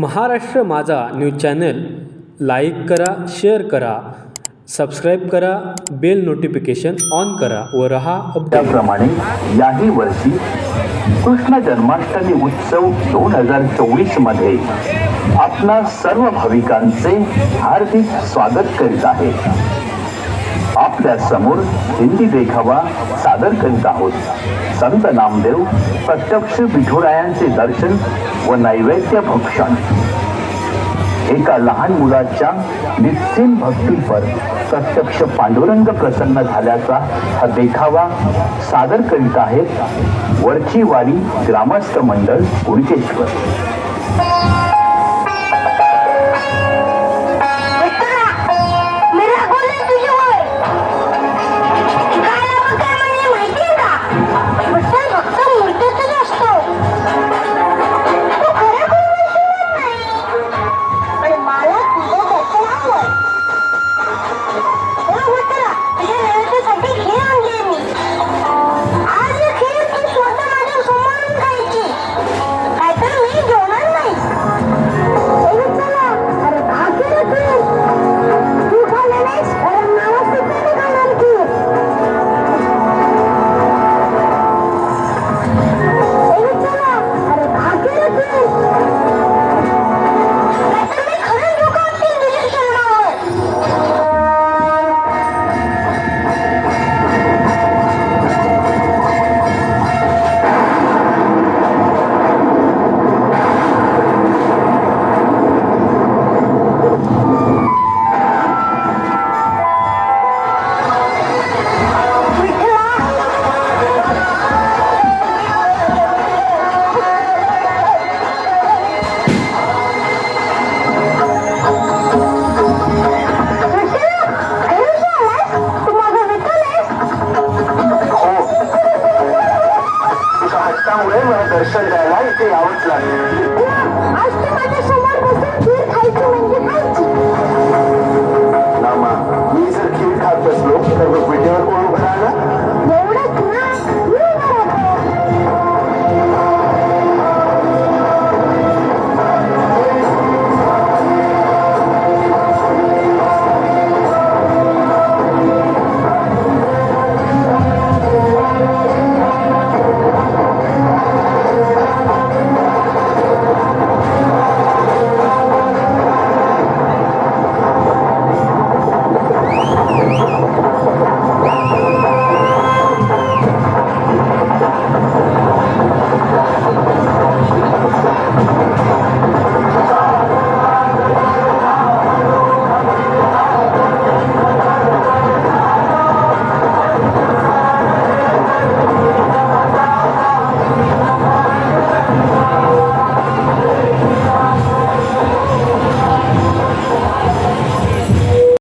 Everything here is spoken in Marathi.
Maharashtra Majha news channel like करा शेअर करा सबस्क्राईब करा बेल नोटिफिकेशन ऑन करा व रहा त्याप्रमाणे याही वर्षी कृष्ण जन्माष्टमी उत्सव दोन हजार चोवीसमध्ये आपणा सर्व भाविकांचे हार्दिक स्वागत करीत आहे. आपल्यासमोर हिंदी देखावा सादर करीत आहोत. संत नामदेव प्रत्यक्ष विठुरायांचे दर्शन व नैवेद्य भक्षण. एका लहान मुलाच्या निस्सीम भक्तीवर प्रत्यक्ष पांडुरंग प्रसन्न झाल्याचा हा देखावा सादर करीत आहेत वरचीवाडी ग्रामस्थ मंडळ कुणकेश्वर